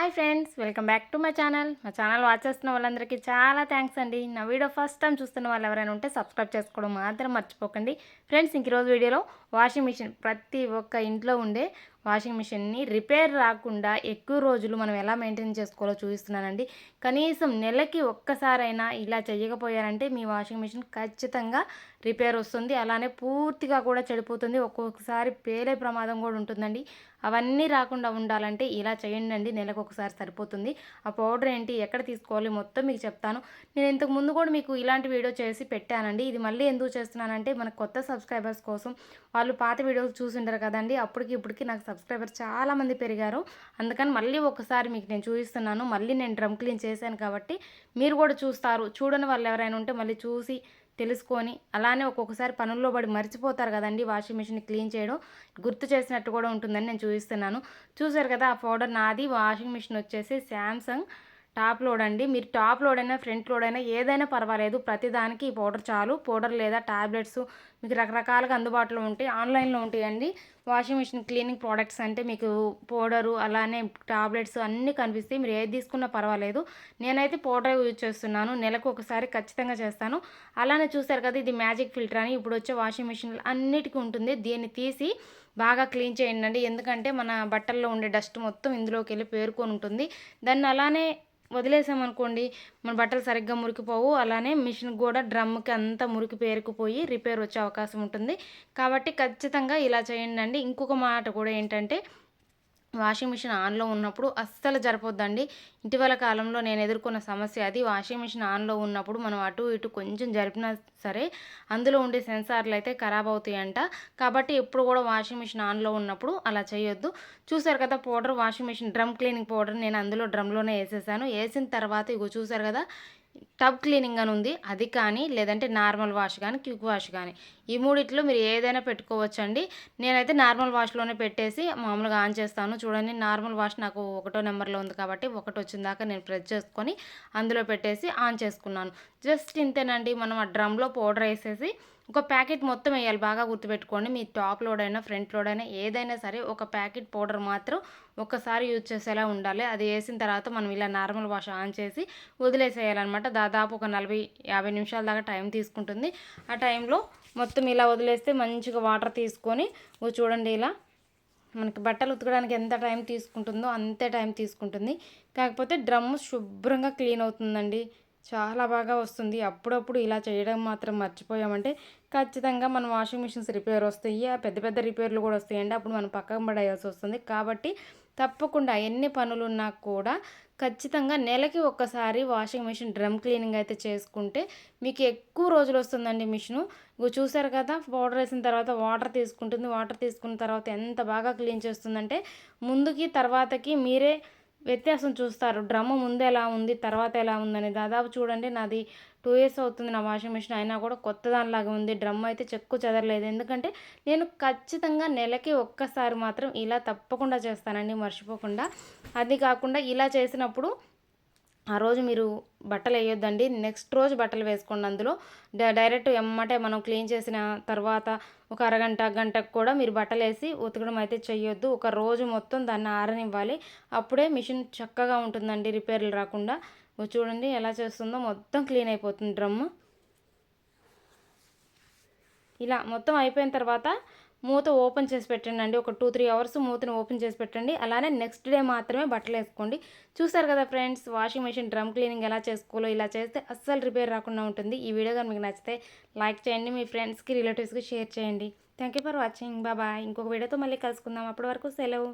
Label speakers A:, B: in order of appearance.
A: Hi friends welcome back to my channel. మా channel watch చేస్తున్న వాళ్ళందరికీ చాలా థ్యాంక్స్ అండి. నా వీడియో ఫస్ట్ టైం చూస్తున్న వాళ్ళు ఎవరైనా ఉంటే సబ్స్క్రైబ్ చేసుకోవడం మాత్రం మర్చిపోకండి. ఫ్రెండ్స్ ఇంక రోజు వీడియోలో వాషింగ్ మిషన్ ప్రతి ఒక్క ఇంట్లో ఉండే వాషింగ్ మిషన్ని రిపేర్ రాకుండా ఎక్కువ రోజులు మనం ఎలా మెయింటైన్ చేసుకోవాలో చూపిస్తున్నానండి. కనీసం నెలకి ఒక్కసారైనా ఇలా చేయకపోయారంటే మీ వాషింగ్ మిషన్ ఖచ్చితంగా రిపేర్ వస్తుంది. అలానే పూర్తిగా కూడా చెడిపోతుంది. ఒక్కొక్కసారి పేలే ప్రమాదం కూడా ఉంటుందండి. అవన్నీ రాకుండా ఉండాలంటే ఇలా చేయండి అండి నెలకు ఒకసారి సరిపోతుంది. ఆ పౌడర్ ఏంటి? ఎక్కడ తీసుకోవాలి? మొత్తం మీకు చెప్తాను. నేను ఇంతకు ముందు కూడా మీకు ఇలాంటి వీడియో చేసి పెట్టానండి. ఇది మళ్ళీ ఎందుకు చేస్తున్నానంటే మన కొత్త సబ్స్క్రైబర్స్ కోసం వాళ్ళు పాత వీడియోస్ చూసింటారు కదండి. అప్పటికి ఇప్పటికి నాకు సబ్స్క్రైబర్ చాలామంది పెరిగారు. అందుకని మళ్ళీ ఒకసారి మీకు నేను చూపిస్తున్నాను. మళ్ళీ నేను డ్రమ్ క్లీన్ చేశాను కాబట్టి మీరు కూడా చూస్తారు. చూడని వాళ్ళు ఎవరైనా ఉంటే మళ్ళీ చూసి తెలుసుకొని అలానే ఒక్కొక్కసారి పనుల్లో పడి మర్చిపోతారు కదండి. వాషింగ్ మిషన్ క్లీన్ చేయడం గుర్తు చేసినట్టు కూడా ఉంటుందని నేను చూపిస్తున్నాను. చూసారు కదా ఆ పౌడర్ నాది. వాషింగ్ మిషన్ వచ్చేసి శాంసంగ్ టాప్ లోడ్ అండి. మీరు టాప్ లోడ్ అయినా ఫ్రంట్ లోడ్ అయినా ఏదైనా పర్వాలేదు. ప్రతిదానికి ఈ పౌడర్ చాలు. పౌడర్ లేదా టాబ్లెట్స్ మీకు రకరకాలుగా అందుబాటులో ఉంటాయి. ఆన్లైన్లో ఉంటాయండి. వాషింగ్ మిషన్ క్లీనింగ్ ప్రోడక్ట్స్ అంటే మీకు పౌడరు అలానే టాబ్లెట్స్ అన్నీ కనిపిస్తాయి. మీరు ఏది తీసుకున్నా పర్వాలేదు. నేనైతే పౌడర్ యూజ్ చేస్తున్నాను. నెలకు ఒకసారి ఖచ్చితంగా చేస్తాను. అలానే చూసారు కదా ఇది మ్యాజిక్ ఫిల్టర్ అని ఇప్పుడు వచ్చే వాషింగ్ మిషన్ అన్నిటికీ ఉంటుంది. దీన్ని తీసి బాగా క్లీన్ చేయండి ఎందుకంటే మన బట్టల్లో ఉండే డస్ట్ మొత్తం ఇందులోకి వెళ్ళి పేరుకొని ఉంటుంది. దాన్ని అలానే వదిలేసామనుకోండి మన బట్టలు సరిగ్గా మురికిపోవు. అలానే మిషన్ కూడా డ్రమ్కి అంతా మురికి పేరుకుపోయి రిపేర్ వచ్చే అవకాశం ఉంటుంది. కాబట్టి ఖచ్చితంగా ఇలా చేయండి అండి. ఇంకొక మాట కూడా ఏంటంటే వాషింగ్ మిషన్ ఆన్లో ఉన్నప్పుడు అస్సలు జరపొద్దండి. ఇటీవల కాలంలో నేను ఎదుర్కొన్న సమస్య అది. వాషింగ్ మిషన్ ఆన్లో ఉన్నప్పుడు మనం అటు ఇటు కొంచెం జరిపినా సరే అందులో ఉండే సెన్సార్లు అయితే ఖరాబ్ అవుతాయంట. కాబట్టి ఎప్పుడు కూడా వాషింగ్ మిషన్ ఆన్లో ఉన్నప్పుడు అలా చేయొద్దు. చూసారు కదా powder washing machine drum cleaning powder నేను అందులో డ్రమ్లోనే వేసేసాను. వేసిన తర్వాత ఇగో చూసారు కదా టబ్ క్లీనింగ్ అని ఉంది. అది కానీ లేదంటే నార్మల్ వాష్ కానీ క్విక్ వాష్ కానీ. ఈ మూడిట్లో మీరు ఏదైనా పెట్టుకోవచ్చండి. నేనైతే నార్మల్ వాష్లోనే పెట్టేసి మామూలుగా ఆన్ చేస్తాను. చూడండి నార్మల్ వాష్ నాకు ఒకటో నెంబర్లో ఉంది కాబట్టి ఒకటి వచ్చిన దాకా నేను ప్రెస్ చేసుకొని అందులో పెట్టేసి ఆన్ చేసుకున్నాను. జస్ట్ ఇంతేనండి. మనం ఆ డ్రమ్లో పౌడర్ వేసేసి ఒక ప్యాకెట్ మొత్తం వేయాలి. బాగా గుర్తుపెట్టుకోండి. మీ టాప్ లోడ్ అయినా ఫ్రంట్ లోడ్ అయినా ఏదైనా సరే ఒక ప్యాకెట్ పౌడర్ మాత్రం ఒక్కసారి యూజ్ చేసేలా ఉండాలి. అది వేసిన తర్వాత మనం ఇలా నార్మల్ వాష్ ఆన్ చేసి వదిలేసేయాలన్నమాట. దాదాపు ఒక నలభై యాభై నిమిషాల దాకా టైం తీసుకుంటుంది. ఆ టైంలో మొత్తం ఇలా వదిలేస్తే మంచిగా వాటర్ తీసుకొని చూడండి ఇలా మనకి బట్టలు ఉతకడానికి ఎంత టైం తీసుకుంటుందో అంతే టైం తీసుకుంటుంది. కాకపోతే డ్రమ్ శుభ్రంగా క్లీన్ అవుతుందండి. చాలా బాగా వస్తుంది. అప్పుడప్పుడు ఇలా చేయడం మాత్రం మర్చిపోయామంటే ఖచ్చితంగా మన వాషింగ్ మిషన్స్ రిపేర్ వస్తాయి. పెద్ద పెద్ద రిపేర్లు కూడా వస్తాయండి అప్పుడు మనం పక్కన పడేయాల్సి వస్తుంది. కాబట్టి తప్పకుండా ఎన్ని పనులు ఉన్నా కూడా ఖచ్చితంగా నెలకి ఒక్కసారి వాషింగ్ మిషన్ డ్రమ్ క్లీనింగ్ అయితే చేసుకుంటే మీకు ఎక్కువ రోజులు వస్తుందండి మిషను. చూసారు కదా పౌడర్ వేసిన తర్వాత వాటర్ తీసుకుంటుంది. వాటర్ తీసుకున్న తర్వాత ఎంత బాగా క్లీన్ చేస్తుందంటే ముందుకి తర్వాతకి మీరే వ్యత్యాసం చూస్తారు. డ్రమ్ము ముందు ఎలా ఉంది తర్వాత ఎలా ఉందని దాదాపు చూడండి నాది టూ ఇయర్స్ అవుతుంది నా వాషింగ్ మిషన్ అయినా కూడా కొత్త దానిలాగా ఉంది. డ్రమ్ అయితే చెక్కు చెదరలేదు. ఎందుకంటే నేను ఖచ్చితంగా నెలకి ఒక్కసారి మాత్రం ఇలా తప్పకుండా చేస్తానండి మర్చిపోకుండా. అది కాకుండా ఇలా చేసినప్పుడు ఆ రోజు మీరు బట్టలు వేయొద్దండి. నెక్స్ట్ రోజు బట్టలు వేసుకోండి అందులో. డైరెక్ట్ ఎమ్మటే మనం క్లీన్ చేసిన తర్వాత ఒక అరగంట గంటకు కూడా మీరు బట్టలు వేసి ఉతకడం అయితే చేయొద్దు ఒక రోజు మొత్తం దాన్ని ఆరనివ్వాలి. అప్పుడే మిషన్ చక్కగా ఉంటుందండి రిపేర్లు రాకుండా. చూడండి ఎలా చేస్తుందో. మొత్తం క్లీన్ అయిపోతుంది డ్రమ్ ఇలా మొత్తం అయిపోయిన తర్వాత మూత ఓపెన్ చేసి పెట్టండి అండి ఒక టూ త్రీ అవర్స్ మూతను ఓపెన్ చేసి పెట్టండి. అలానే నెక్స్ట్ డే మాత్రమే బట్టలు వేసుకోండి. చూసారు కదా friends washing machine drum cleaning ఎలా చేసుకోవాలో ఇలా చేస్తే అస్సలు రిపేర్ రాకుండా ఉంటుంది. ఈ వీడియో కానీ మీకు నచ్చితే లైక్ చేయండి మీ ఫ్రెండ్స్కి రిలేటివ్స్కి షేర్ చేయండి. Thank you for watching. బాబాయ్ ఇంకొక వీడియోతో మళ్ళీ కలుసుకుందాం. అప్పటి వరకు సెలవు.